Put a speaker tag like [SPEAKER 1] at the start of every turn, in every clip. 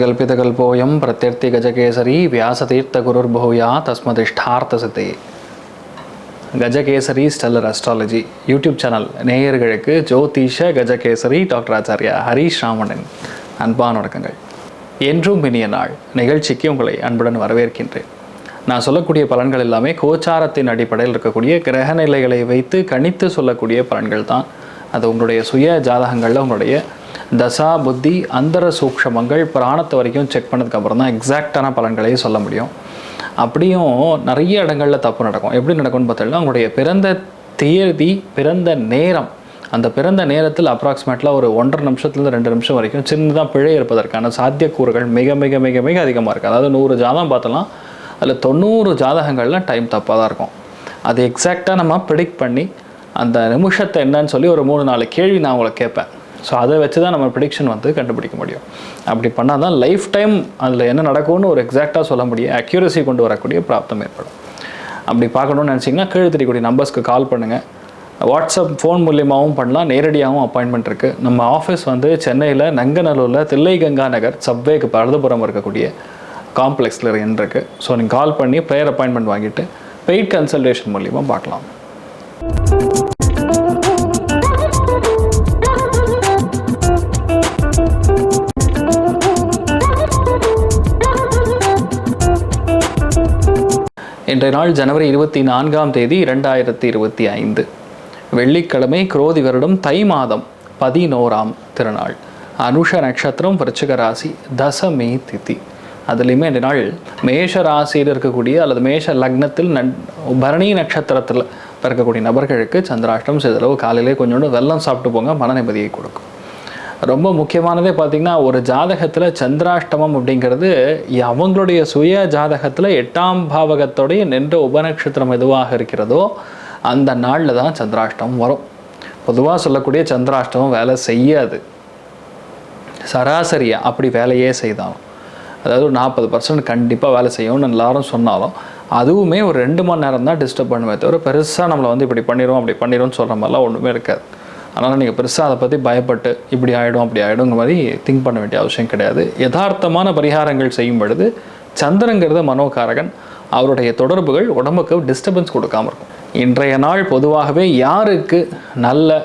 [SPEAKER 1] கல்பிதகல்போயம் பிரத்யர்த்தி கஜகேசரி வியாசதீர்த்த பகுயா தஸ்மதிஷ்டார்த்தசதே Gajakesari stellar astrology YouTube channel நேயர்களுக்கு ஜோதிஷ கஜகேசரி டாக்டர் ஆச்சாரியா ஹரீஷ் ராமணன் அன்பான வணக்கங்கள். என்றும் இனிய நாள் நிகழ்ச்சிக்கு உங்களை அன்புடன் வரவேற்கின்றேன். நான் சொல்லக்கூடிய பலன்கள் எல்லாமே கோச்சாரத்தின் அடிப்படையில் இருக்கக்கூடிய கிரக நிலைகளை வைத்து கணித்து சொல்லக்கூடிய பலன்கள் தான். அது உங்களுடைய சுய ஜாதகங்களில் உங்களுடைய தசா புத்தி அந்தர சூக்ஷமங்கள் பிராணத்து வரைக்கும் செக் பண்ணதுக்கப்புறம் தான் எக்ஸாக்டான பலன்களையே சொல்ல முடியும். அப்படியும் நிறைய இடங்களில் தப்பு நடக்கும். எப்படி நடக்கும்னு பார்த்தீங்கன்னா அவங்களுடைய பிறந்த தேதி பிறந்த நேரம் அந்த பிறந்த நேரத்தில் அப்ராக்சிமேட்லாக ஒரு ஒன்றரை நிமிஷத்துலேருந்து ரெண்டு நிமிஷம் வரைக்கும் சின்னதாக பிழை இருப்பதற்கான சாத்தியக்கூறுகள் மிக மிக மிக மிக அதிகமாக இருக்குது அதாவது நூறு ஜாதகம் பார்த்தலாம் அதில் தொண்ணூறு ஜாதகங்களில் டைம் தப்பாக தான் இருக்கும். அது எக்ஸாக்டாக நம்ம ப்ரிடிக்ட் பண்ணி அந்த நிமிஷத்தை என்னன்னு சொல்லி ஒரு மூணு நாலு கேள்வி நான் உங்களை கேட்பேன். ஸோ அதை வச்சு தான் நம்ம ப்ரிடிக்ஷன் வந்து கண்டுபிடிக்க முடியும். அப்படி பண்ணால் தான் லைஃப் டைம் அதில் என்ன நடக்கும்னு ஒரு எக்ஸாக்டாக சொல்ல முடியும். அக்யூரசி கொண்டு வரக்கூடிய பிராப்தம் ஏற்படும். அப்படி பார்க்கணும்னு நினச்சிங்கன்னா கீழே தெரியக்கூடிய நம்பர்ஸ்க்கு கால் பண்ணுங்கள் வாட்ஸ்அப் ஃபோன் மூலியமாகவும் பண்ணலாம். நேரடியாகவும் அப்பாயின்மெண்ட் இருக்குது நம்ம ஆஃபீஸ் வந்து சென்னையில் நங்கநல்லூரில் தில்லை கங்கா நகர் சப்வேக்கு பரதபுரம் இருக்கக்கூடிய காம்ப்ளெக்ஸில் இருக்குது ஸோ நீங்கள் கால் பண்ணி ப்ரேயர் அப்பாயின்மெண்ட் வாங்கிட்டு பெய்ட் கன்சல்டேஷன் மூலியமாக பார்க்கலாம். இன்றைய நாள் ஜனவரி இருபத்தி நான்காம் தேதி இரண்டாயிரத்தி இருபத்தி ஐந்து. வெள்ளிக்கிழமை குரோதி வருடம் தை மாதம் பதினோராம் திருநாள். அனுஷ நட்சத்திரம் விருச்சிக ராசி தசமி திதி. அதுலேயுமே இந்த நாள் மேஷ ராசியில் இருக்கக்கூடிய அல்லது மேஷ லக்னத்தில் நன் பரணி நட்சத்திரத்தில் பிறக்கக்கூடிய நபர்களுக்கு சந்திராஷ்டம் சிதறவு காலையிலே கொஞ்சோண்டு வெள்ளம் சாப்பிட்டு போங்க மன நிம்மதியை கொடுக்கும். ரொம்ப முக்கியமானதே பார்த்திங்கன்னா ஒரு ஜாதகத்தில் சந்திராஷ்டமம் அப்படிங்கிறது அவங்களுடைய சுய ஜாதகத்தில் எட்டாம் பாவகத்தோடைய நின்ற உபநட்சத்திரம் எதுவாக இருக்கிறதோ அந்த நாளில் தான் சந்திராஷ்டமம் வரும். பொதுவாக சொல்லக்கூடிய சந்திராஷ்டமம் வேலை செய்யாது. சராசரியாக அப்படி வேலையே செய்தாலும் அதாவது ஒரு நாற்பது பர்சன்ட் கண்டிப்பாக வேலை செய்யும்னு எல்லாரும் சொன்னாலும் அதுவுமே ஒரு ரெண்டு மணி நேரம் தான் டிஸ்டர்ப் பண்ணுமே தவிர பெருசாக நம்மளை வந்து இப்படி பண்ணிடுவோம் அப்படி பண்ணிடுவோம்னு சொல்கிற மாதிரிலாம் ஒன்றுமே இருக்காது. அதனால் நீங்கள் பெருசாக அதை பற்றி பயப்பட்டு இப்படி ஆகிடும் அப்படி ஆகிடுங்கிற மாதிரி திங்க் பண்ண வேண்டிய அவசியம் கிடையாது. யதார்த்தமான பரிகாரங்கள் செய்யும் பொழுது சந்திரங்கிறத மனோகாரகன். அவருடைய தொடர்புகள் உடம்புக்கு டிஸ்டர்பன்ஸ் கொடுக்காம இருக்கும். இன்றைய நாள் பொதுவாகவே யாருக்கு நல்ல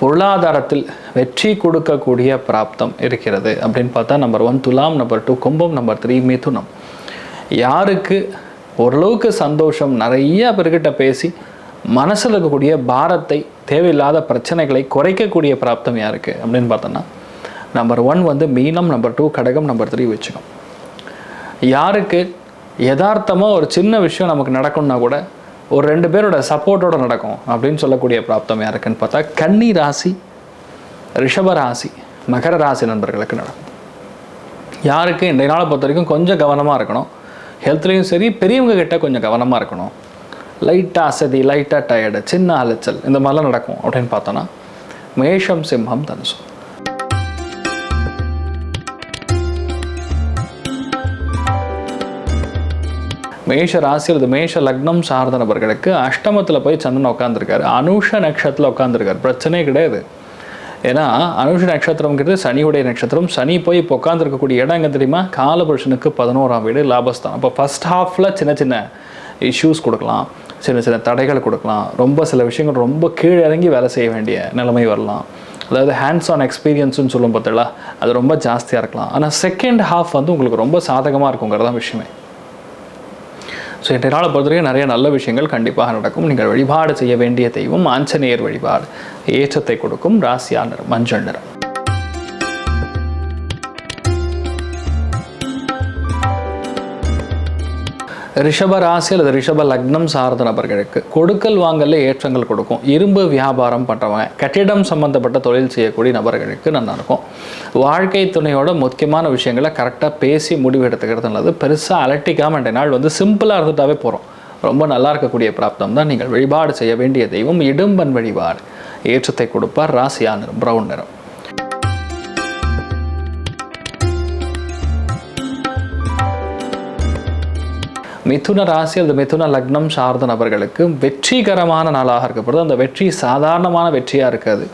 [SPEAKER 1] பொருளாதாரத்தில் வெற்றி கொடுக்கக்கூடிய பிராப்தம் இருக்கிறது அப்படின்னு பார்த்தா நம்பர் ஒன் துலாம் நம்பர் டூ கும்பம் நம்பர் த்ரீ மிதுனம். யாருக்கு ஓரளவுக்கு சந்தோஷம் நிறைய பேர்கிட்ட பேசி மனசில் இருக்கக்கூடிய பாரத்தை தேவையில்லாத பிரச்சனைகளை குறைக்கக்கூடிய பிராப்தம் யாருக்கு அப்படின்னு பார்த்தோன்னா நம்பர் ஒன் வந்து மீனம் நம்பர் டூ கடகம் நம்பர் த்ரீ வச்சுக்கோம் யாருக்கு யதார்த்தமாக ஒரு சின்ன விஷயம் நமக்கு நடக்கும்னா கூட ஒரு ரெண்டு பேரோட சப்போர்ட்டோட நடக்கும் அப்படின்னு சொல்லக்கூடிய பிராப்தம் யாருக்குன்னு பார்த்தா கன்னி ராசி ரிஷப ராசி மகர ராசி நண்பர்களுக்கு நடக்கும். யாருக்கு இன்றைய நாளை பொறுத்த வரைக்கும் கொஞ்சம் கவனமாக இருக்கணும். ஹெல்த்லேயும் சரி பெரியவங்க கிட்ட கொஞ்சம் கவனமாக இருக்கணும். லைட்டாக அசதி லைட்டாக டயர்டு சின்ன அலைச்சல் இந்த மாதிரிலாம் நடக்கும் அப்படின்னு பார்த்தோன்னா மேஷம் சிம்மம் தனுசு. மேஷ ராசி அல்லது மேஷ லக்னம் சார்ந்த நபர்களுக்கு அஷ்டமத்தில் போய் சந்திரன் உட்காந்துருக்காரு அனுஷ நட்சத்திரத்தில் உட்காந்துருக்காரு பிரச்சனையே கிடையாது. ஏன்னா அனுஷ நட்சத்திரம்ங்கிறது சனியுடைய நட்சத்திரம். சனி போய் இப்போ உட்காந்துருக்கக்கூடிய இடம் எங்கே தெரியுமா? காலபுருஷனுக்கு பதினோராம் வீடு லாபஸ்தான் அப்போ ஃபஸ்ட் ஹாஃபில் சின்ன சின்ன இஷ்யூஸ் கொடுக்கலாம். சின்ன சின்ன தடைகள் கொடுக்கலாம். ரொம்ப சில விஷயங்கள் ரொம்ப கீழே இறங்கி வேலை செய்ய வேண்டிய நிலைமை வரலாம். அதாவது ஹேண்ட்ஸ் ஆன் எக்ஸ்பீரியன்ஸ்னு சொல்லும் பார்த்தீங்களா அது ரொம்ப ஜாஸ்தியாக இருக்கலாம். ஆனால் செகண்ட் ஹாஃப் வந்து உங்களுக்கு ரொம்ப சாதகமாக இருக்குங்கிறது தான் விஷயமே. ஸோ இன்றைய நாளை பொறுத்தவரைக்கும் நிறைய நல்ல விஷயங்கள் கண்டிப்பாக நடக்கும். நீங்கள் வழிபாடு செய்ய வேண்டிய தெய்வம் ஆஞ்சநேயர் வழிபாடு. ஏற்றத்தை கொடுக்கும் ராசியா மஞ்சள் நிறம். ரிஷப ராசி அல்லது ரிஷப லக்னம் சார்ந்த நபர்களுக்கு கொடுக்கல் வாங்கல ஏற்றங்கள் கொடுக்கும். இரும்பு வியாபாரம் பண்ணுறவங்க கட்டிடம் சம்மந்தப்பட்ட தொழில் செய்யக்கூடிய நபர்களுக்கு நல்லா இருக்கும். வாழ்க்கை துணையோட முக்கியமான விஷயங்களை கரெக்டாக பேசி முடிவு எடுத்துக்கிறது நல்லது. பெருசாக அலட்டிக்காமல் இன்றைய நாள் வந்து சிம்பிளாக இருந்துட்டாவே போகிறோம் ரொம்ப நல்லா இருக்கக்கூடிய பிராப்தம் தான் நீங்கள் வழிபாடு செய்ய வேண்டிய தெய்வம். இடும்பன் வழிபாடு. ஏற்றத்தை கொடுப்பார். ராசியான பிரவுன் ப்ரௌன் நிறம். மிதுன ராசி அல்லது மிதுன லக்னம் சார்ந்த நபர்களுக்கு வெற்றிகரமான நாளாக இருக்கப்படுது. அந்த வெற்றி சாதாரணமான வெற்றியாக இருக்காது.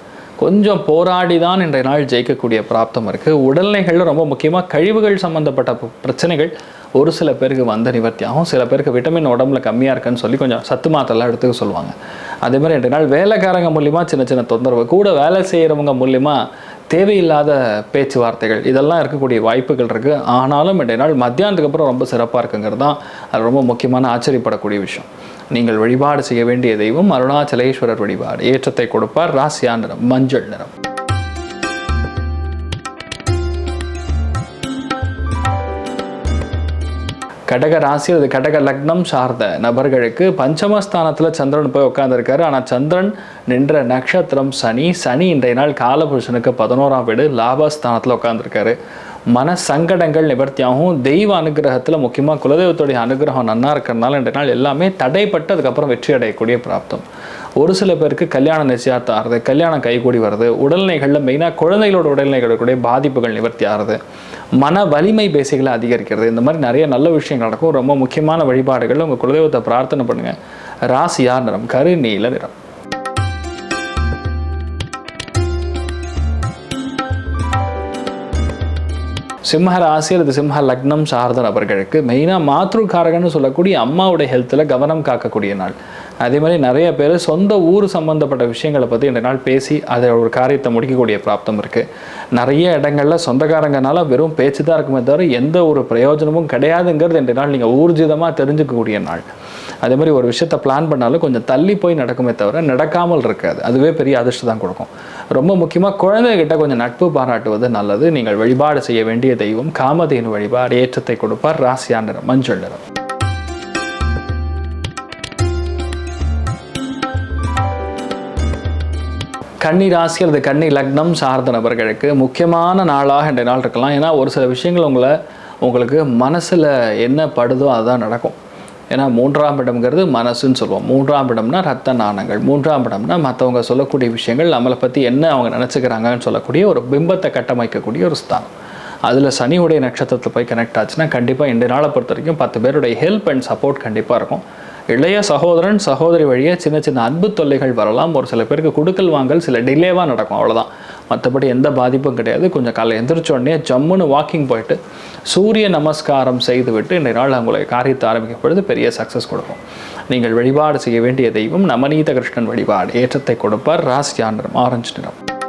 [SPEAKER 1] கொஞ்சம் போராடி தான் இன்றைய நாள் ஜெயிக்கக்கூடிய பிராப்தம் இருக்குது உடல்நிலைகளில் ரொம்ப முக்கியமாக கழிவுகள் சம்மந்தப்பட்ட பிரச்சனைகள் ஒரு சில பேருக்கு வந்த நிவர்த்தி ஆகும் சில பேருக்கு விட்டமின் உடம்புல கம்மியாக இருக்குன்னு சொல்லி கொஞ்சம் சத்து மாத்திரலாம் எடுத்துக்க சொல்லுவாங்க. அதே மாதிரி இன்றைய நாள் வேலைக்காரங்க மூலிமா சின்ன சின்ன தொந்தரவு கூட வேலை செய்கிறவங்க மூலிமா தேவையில்லாத பேச்சுவார்த்தைகள் இதெல்லாம் இருக்கக்கூடிய வாய்ப்புகள் இருக்குது ஆனாலும் இன்றைய நாள் மத்தியானத்துக்கு அப்புறம் ரொம்ப சிறப்பாக இருக்குங்கிறது தான் அது ரொம்ப முக்கியமான ஆச்சரியப்படக்கூடிய விஷயம். நீங்கள் வழிபாடு செய்ய வேண்டிய தெய்வம் அருணாச்சலேஸ்வரர் வழிபாடு. ஏற்றத்தை கொடுப்பார் ராசியா நிறம் மஞ்சள் நிறம். கடக ராசி அல்லது கடக லக்னம் சார்ந்த நபர்களுக்கு பஞ்சமஸ்தானத்தில் சந்திரன் போய் உட்காந்துருக்காரு ஆனால் சந்திரன் நின்ற நட்சத்திரம் சனி. சனி இன்றைய நாள் காலபுருஷனுக்கு பதினோராம் வீடு லாபஸ்தானத்தில் உட்காந்துருக்காரு மன சங்கடங்கள் நிவர்த்தியாகும். தெய்வ அனுகிரகத்தில் முக்கியமாக குலதெய்வத்துடைய அனுகிரகம் நன்னா இருக்கிறதுனால இன்றைய நாள் எல்லாமே தடைப்பட்டு அதுக்கப்புறம் வெற்றி அடையக்கூடிய பிராப்தம். ஒரு சில பேருக்கு கல்யாணம் நிச்சயார்த்தம் ஆகுது கல்யாணம் கைகூடி வருது. உடல்நிலைகளில் மெயினாக குழந்தைகளோட உடல்நிலைகளுடைய பாதிப்புகள் நிவர்த்தி ஆகுது மன வலிமை பேசிகளை அதிகரிக்கிறது. இந்த மாதிரி நிறைய நல்ல விஷயங்கள் நடக்கும். ரொம்ப முக்கியமான வழிபாடுகள் உங்கள் குலதெய்வத்தை பிரார்த்தனை பண்ணுங்க. ராசியா நிறம்? கரு நீல நிறம். சிம்ம ராசி அல்லது சிம்ம லக்னம் சார்ந்த நபர்களுக்கு மெயினாக மாத்ருக்காரகன்னு சொல்லக்கூடிய அம்மாவுடைய ஹெல்த்தில் கவனம் காக்கக்கூடிய நாள். அதே மாதிரி நிறைய பேர் சொந்த ஊர் சம்மந்தப்பட்ட விஷயங்களை பற்றி இந்த நாள் பேசி அதை ஒரு காரியத்தை முடிக்கக்கூடிய பிராப்தம் இருக்குது நிறைய இடங்களில் சொந்தக்காரங்கனால வெறும் பேச்சு தான் இருக்குமே தவிர எந்த ஒரு பிரயோஜனமும் கிடையாதுங்கிறது இந்த நாள் நீங்கள் ஊர்ஜிதமாக தெரிஞ்சுக்கக்கூடிய நாள். அதே மாதிரி ஒரு விஷயத்த பிளான் பண்ணாலும் கொஞ்சம் தள்ளி போய் நடக்குமே தவிர நடக்காமல் இருக்காது. அதுவே பெரிய அதிர்ஷ்டம் தான் கொடுக்கும். ரொம்ப முக்கியமாக குழந்தைகிட்ட கொஞ்சம் நட்பு பாராட்டுவது நல்லது. நீங்கள் வழிபாடு செய்ய வேண்டிய தெய்வம் காமதேனு வழிபாடு ஏற்றத்தை கொடுப்பார். ராசியா மஞ்சள் நிறம். கன்னி ராசி அல்லது கன்னி லக்னம் சார்ந்த நபர்களுக்கு முக்கியமான நாளாக இந்த நாள் இருக்கலாம். ஏன்னா ஒரு சில விஷயங்கள் உங்களை உங்களுக்கு மனசில் என்ன படுதோ அதுதான் நடக்கும். ஏன்னா மூன்றாம் இடம்ங்கிறது மனசுன்னு சொல்லுவோம். மூன்றாம் இடம்னா ரத்த நாணங்கள். மூன்றாம் இடம்னா மற்றவங்க சொல்லக்கூடிய விஷயங்கள் நம்மளை பற்றி என்ன அவங்க நினச்சிக்கிறாங்கன்னு சொல்லக்கூடிய ஒரு பிம்பத்தை கட்டமைக்கக்கூடிய ஒரு ஸ்தானம். அதில் சனியுடைய நட்சத்திரத்தில் போய் கனெக்ட் ஆச்சுன்னா கண்டிப்பாக இந்த நாளை பொறுத்த வரைக்கும் பத்து பேருடைய ஹெல்ப் அண்ட் சப்போர்ட் கண்டிப்பாக இருக்கும். இளைய சகோதரன் சகோதரி வழியே சின்ன சின்ன அன்பு தொல்லைகள் வரலாம். ஒரு சில பேருக்கு கொடுக்கல் வாங்கல் சில டிலேவாக நடக்கும். அவ்வளோதான் மற்றபடி எந்த பாதிப்பும் கிடையாது. கொஞ்சம் காலை எந்திரிச்சோடனே ஜம்முன்னு வாக்கிங் போயிட்டு சூரிய நமஸ்காரம் செய்துவிட்டு இன்றைய நாள் உங்களை காரியத்தை ஆரம்பிக்கும் பொழுது பெரிய சக்ஸஸ் கொடுக்கும். நீங்கள் வழிபாடு செய்ய வேண்டிய தெய்வம் நவநீத கிருஷ்ணன் வழிபாடு. ஏற்றத்தை கொடுப்பார். ராசியா நிறம் ஆரஞ்சு நிறம்.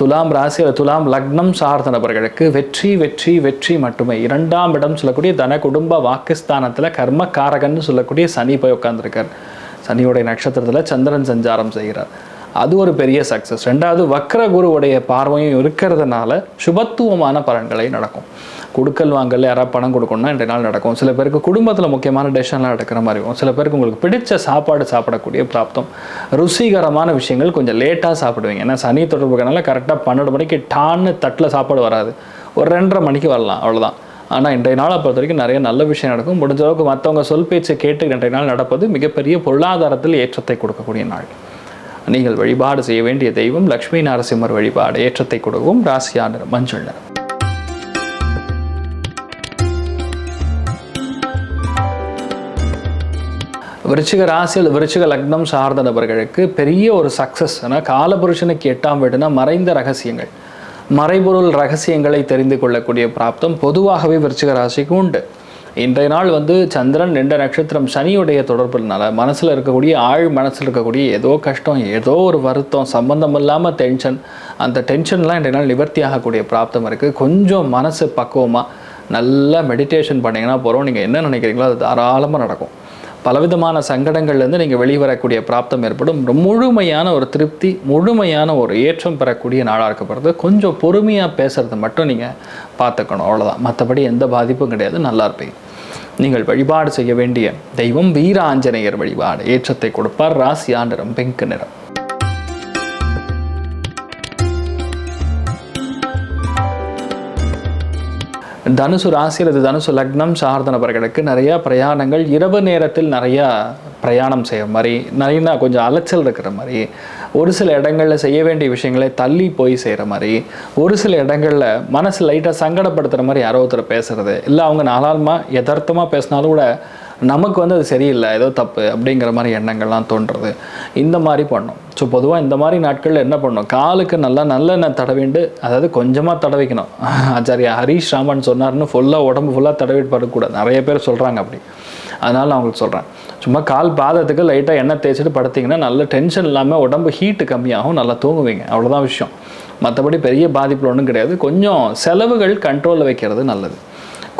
[SPEAKER 1] துலாம் ராசி அல்லது துலாம் லக்னம் சார்ந்த நபர்களுக்கு வெற்றி வெற்றி வெற்றி மட்டுமே. இரண்டாம் இடம் சொல்லக்கூடிய தன குடும்ப வாக்குஸ்தானத்தில் கர்மகாரகன்னு சொல்லக்கூடிய சனி போய் உட்காந்துருக்கார் சனியுடைய நட்சத்திரத்தில் சந்திரன் சஞ்சாரம் செய்கிறார். அது ஒரு பெரிய சக்ஸஸ் ரெண்டாவது வக்ர குருவுடைய பார்வையும் இருக்கிறதுனால சுபத்துவமான பலன்களை நடக்கும். கொடுக்கல் வாங்கல் யாராவது பணம் கொடுக்கணும்னா இன்றைய நாள் நடக்கும். சில பேருக்கு குடும்பத்தில் முக்கியமான டெசிஷன்லாம் எடுக்கிற மாதிரி இருக்கும் சில பேருக்கு உங்களுக்கு பிடிச்ச சாப்பாடு சாப்பிடக்கூடிய பிராப்தம். ருசிகரமான விஷயங்கள் கொஞ்சம் லேட்டாக சாப்பிடுவீங்க. ஏன்னா சனி தொடர்புக்கனால கரெக்டாக பன்னெண்டு மணிக்கு டான்னு தட்டில் சாப்பாடு வராது. ஒரு ரெண்டரை மணிக்கு வரலாம் அவ்வளோதான் ஆனால் இன்றைய நாளை பொறுத்த வரைக்கும் நிறைய நல்ல விஷயம் நடக்கும். முடிஞ்ச அளவுக்கு மற்றவங்க சொல் பேச்சை கேட்டு இன்றைய நாள் நடப்பது மிகப்பெரிய பொருளாதாரத்தில் ஏற்றத்தை கொடுக்கக்கூடிய நாள். நீங்கள் வழிபாடு செய்ய வேண்டிய தெய்வம் லக்ஷ்மி நரசிம்மர் வழிபாடு ஏற்றத்தை கொடுக்கும் ராசியா மஞ்சள் நிறம். விருச்சிக ராசி அல்லது விருச்சிக லக்னம் சார்ந்த நபர்களுக்கு பெரிய ஒரு சக்ஸஸ் ஏன்னா காலபுருஷனுக்கு எட்டாம் வீடுனா மறைந்த ரகசியங்கள். மறைபொருள் ரகசியங்களை தெரிந்து கொள்ளக்கூடிய பிராப்தம் பொதுவாகவே விருச்சிக ராசிக்கு உண்டு. இன்றைய நாள் வந்து சந்திரன் ரெண்டு நட்சத்திரம் சனியுடைய தொடர்புனால மனசில் இருக்கக்கூடிய ஆழ் மனசில் இருக்கக்கூடிய ஏதோ கஷ்டம் ஏதோ ஒரு வருத்தம் சம்பந்தம் இல்லாமல் டென்ஷன் அந்த டென்ஷன்லாம் இன்றைய நாள் நிவர்த்தி ஆகக்கூடிய பிராப்தம் இருக்குது கொஞ்சம் மனசு பக்குவமாக நல்லா மெடிடேஷன் பண்ணிங்கன்னா போகிறோம் நீங்கள் என்ன நினைக்கிறீங்களோ அது தாராளமாக நடக்கும். பலவிதமான சங்கடங்கள்லேருந்து நீங்கள் வெளிவரக்கூடிய பிராப்தம் ஏற்படும். முழுமையான ஒரு திருப்தி முழுமையான ஒரு ஏற்றம் பெறக்கூடிய நாளாக இருக்கப்படுறது கொஞ்சம் பொறுமையாக பேசுகிறது மட்டும் நீங்கள் பார்த்துக்கணும். அவ்வளோதான் மற்றபடி எந்த பாதிப்பும் கிடையாது. நல்லா இருப்பீங்க. நீங்கள் வழிபாடு செய்ய வேண்டிய தெய்வம் வீர ஆஞ்சநேயர் வழிபாடு. ஏற்றத்தை கொடுப்பார். ராசியா நிறம் பிங்க் நிறம். தனுசு ராசி அல்லது தனுசு லக்னம் சார்ந்த நபர்களுக்கு நிறையா பிரயாணங்கள். இரவு நேரத்தில் நிறையா பிரயாணம் செய்கிற மாதிரி நிறையா கொஞ்சம் அலைச்சல் இருக்கிற மாதிரி ஒரு சில இடங்களில் செய்ய வேண்டிய விஷயங்களை தள்ளி போய் செய்கிற மாதிரி ஒரு சில இடங்களில் மனசு லைட்டாக சங்கடப்படுத்துகிற மாதிரி யாரோ ஒருத்தர் பேசுகிறது இல்லை அவங்க நாளாலுமா யதார்த்தமாக பேசினாலும் கூட நமக்கு வந்து அது சரியில்லை ஏதோ தப்பு அப்படிங்கிற மாதிரி எண்ணங்கள்லாம் தோன்றுறது. இந்த மாதிரி பண்ணோம். ஸோ பொதுவாக இந்த மாதிரி நாட்களில் என்ன பண்ணணும் காலுக்கு நல்லா நல்லெண்ணெய் தடவிண்டு அதாவது கொஞ்சமாக தடவிக்கணும். ஆச்சாரியா ஹரீஷ் ராமன் சொன்னார்னு ஃபுல்லாக உடம்பு ஃபுல்லாக தடவிட்டு படக்கூடாது நிறைய பேர் சொல்கிறாங்க அப்படி. அதனால் நான் உங்களுக்கு சொல்கிறேன் சும்மா கால் பாதத்துக்கு லைட்டாக எண்ணெய் தேய்ச்சிட்டு படுத்திங்கன்னா நல்ல டென்ஷன் இல்லாமல் உடம்பு ஹீட்டு கம்மியாகும் நல்லா தூங்குவீங்க. அவ்வளோதான் விஷயம். மற்றபடி பெரிய பாதிப்பில் ஒன்றும் கிடையாது. கொஞ்சம் செலவுகள் கண்ட்ரோலில் வைக்கிறது நல்லது.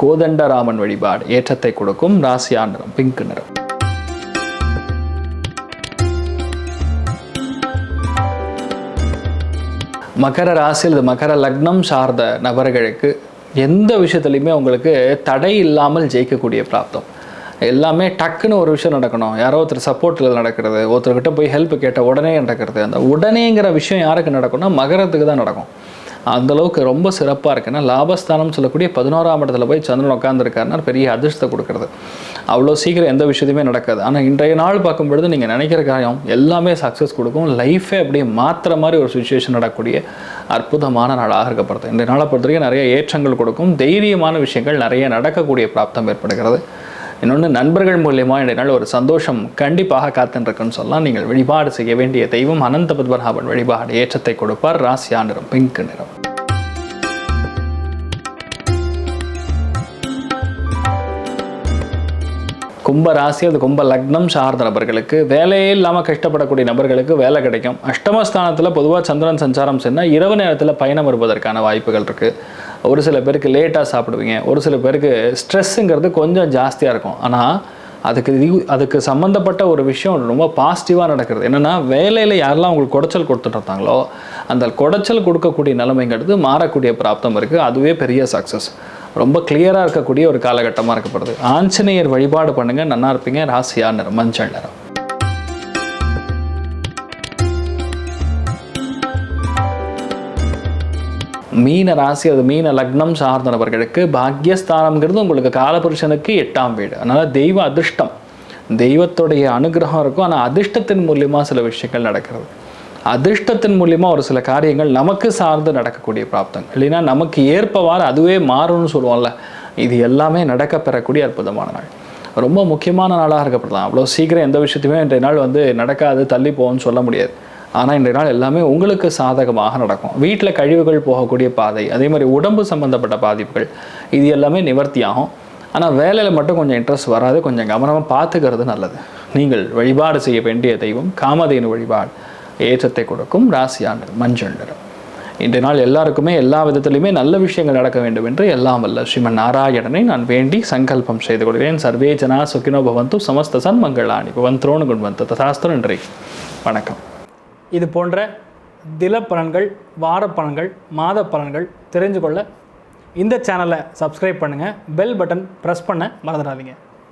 [SPEAKER 1] கோதண்டராமன் வழிபாடு ஏற்றத்தை கொடுக்கும் ராசியா நிறம் பிங்க் நிறம். மகர ராசியில் இது மகர லக்னம் சார்ந்த நபர்களுக்கு எந்த விஷயத்துலையுமே உங்களுக்கு தடை இல்லாமல் ஜெயிக்கக்கூடிய பிராப்தம். எல்லாமே டக்குன்னு ஒரு விஷயம் நடக்கணும். யாரோ ஒருத்தர் சப்போர்ட்டில் நடக்கிறது ஒருத்தர்கிட்ட போய் ஹெல்ப் கேட்ட உடனே நடக்கிறது. அந்த உடனேங்கிற விஷயம் யாருக்கு நடக்கும்னா மகரத்துக்கு தான் நடக்கும். அந்த அளவுக்கு ரொம்ப சிறப்பாக இருக்குன்னா லாபஸ்தானம் சொல்லக்கூடிய பதினோராம் இடத்துல போய் சந்திரன் உட்காந்துருக்காருன்னா பெரிய அதிர்ஷ்டத்தை கொடுக்குறது. அவ்வளோ சீக்கிரம் எந்த விஷயத்தையுமே நடக்காது. ஆனால் இன்றைய நாள் பார்க்கும் பொழுது நீங்கள் நினைக்கிற காரியம் எல்லாமே சக்ஸஸ் கொடுக்கும். லைஃபே அப்படியே மாற்றுற மாதிரி ஒரு சுச்சுவேஷன் நடக்கக்கூடிய அற்புதமான நாளாக இருக்கப்படுது. இன்றைய நாளை பொறுத்த வரைக்கும் நிறைய ஏற்றங்கள் கொடுக்கும். தைரியமான விஷயங்கள் நிறைய நடக்கக்கூடிய பிராப்தம் ஏற்படுகிறது. இன்னொன்று நண்பர்கள் மூலியமா என்னால் ஒரு சந்தோஷம் கண்டிப்பாக காத்துருக்குன்னு சொல்லலாம். நீங்கள் வழிபாடு செய்ய வேண்டிய தெய்வம் அனந்த பத்மநாபன் வழிபாடு ஏற்றத்தை கொடுப்பார். ராசியா நிறம் பிங்க் நிறம். கும்ப ராசி அது கும்ப லக்னம் சார்ந்த நபர்களுக்கு வேலையே இல்லாமல் கஷ்டப்படக்கூடிய நபர்களுக்கு வேலை கிடைக்கும். அஷ்டமஸ்தானத்தில் பொதுவாக சந்திரன் சஞ்சாரம் சென்னால் இரவு நேரத்தில் பயணம் வருவதற்கான வாய்ப்புகள் இருக்குது ஒரு சில பேருக்கு லேட்டாக சாப்பிடுவீங்க. ஒரு சில பேருக்கு ஸ்ட்ரெஸ்ஸுங்கிறது கொஞ்சம் ஜாஸ்தியாக இருக்கும். ஆனால் அதுக்கு அதுக்கு சம்மந்தப்பட்ட ஒரு விஷயம் ரொம்ப பாசிட்டிவாக நடக்கிறது. என்னென்னா வேலையில் யாரெல்லாம் உங்களுக்கு குடைச்சல் கொடுத்துட்டு இருந்தாங்களோ அந்த குடைச்சல் கொடுக்கக்கூடிய நிலைமைங்கிறது மாறக்கூடிய பிராப்தம் இருக்குது அதுவே பெரிய சக்ஸஸ் ரொம்ப கிளியராக இருக்கக்கூடிய ஒரு காலகட்டமாக இருக்கப்படுது. ஆஞ்சநேயர் வழிபாடு பண்ணுங்கள் நல்லா இருப்பீங்க. ராசியா நிறம் மஞ்சள் நிறம். மீன ராசி அது மீன லக்னம் சார்ந்த நபர்களுக்கு பாக்யஸ்தானம்ங்கிறது உங்களுக்கு காலபுருஷனுக்கு எட்டாம் வீடு. அதனால் தெய்வ அதிர்ஷ்டம். தெய்வத்துடைய அனுகிரகம் இருக்கும். ஆனால் அதிர்ஷ்டத்தின் மூலியமாக சில விஷயங்கள் நடக்கிறது. அதிர்ஷ்டத்தின் மூலியமாக ஒரு சில காரியங்கள் நமக்கு சார்ந்து நடக்கக்கூடிய பிராப்தங்கள். இல்லைன்னா நமக்கு ஏற்பவாறு அதுவே மாறும்னு சொல்லுவோம்ல. இது எல்லாமே நடக்க பெறக்கூடிய அற்புதமான நாள். ரொம்ப முக்கியமான நாளாக இருக்கப்படலாம் அவ்வளோ சீக்கிரம் எந்த விஷயத்தையுமே இன்றைய நாள் வந்து நடக்காது தள்ளி போகும்னு சொல்ல முடியாது. ஆனால் இன்றைய நாள் எல்லாமே உங்களுக்கு சாதகமாக நடக்கும். வீட்டில் கழிவுகள் போகக்கூடிய பாதை அதே மாதிரி உடம்பு சம்பந்தப்பட்ட பாதிப்புகள் இது எல்லாமே நிவர்த்தியாகும். ஆனால் வேலையில் மட்டும் கொஞ்சம் இன்ட்ரெஸ்ட் வராது கொஞ்சம் கவனமாக பார்த்துக்கிறது நல்லது. நீங்கள் வழிபாடு செய்ய வேண்டிய தெய்வம் காமதேனு வழிபாடு. ஏற்றத்தை கொடுக்கும் ராசியான மஞ்சள் நிறம். இன்றைய நாள் எல்லாருக்குமே எல்லா விதத்திலையுமே நல்ல விஷயங்கள் நடக்க வேண்டும் என்று எல்லாம் வல்ல ஸ்ரீமன் நாராயணனை நான் வேண்டி சங்கல்பம் செய்து கொள்கிறேன். சர்வே ஜனா சுகினோ பவந்து சமஸ்த சன்மங்களாணி பவந்த்ரோணு குண்வந்த ததாஸ்திரம் நன்றி. வணக்கம். இது போன்ற தில பலன்கள் வார பலன்கள் மாத பலன்கள் தெரிஞ்சு கொள்ள இந்த சேனலை சப்ஸ்கிரைப் பண்ணுங்கள் பெல் பட்டன் ப்ரெஸ் பண்ண மறந்துடாதீங்க.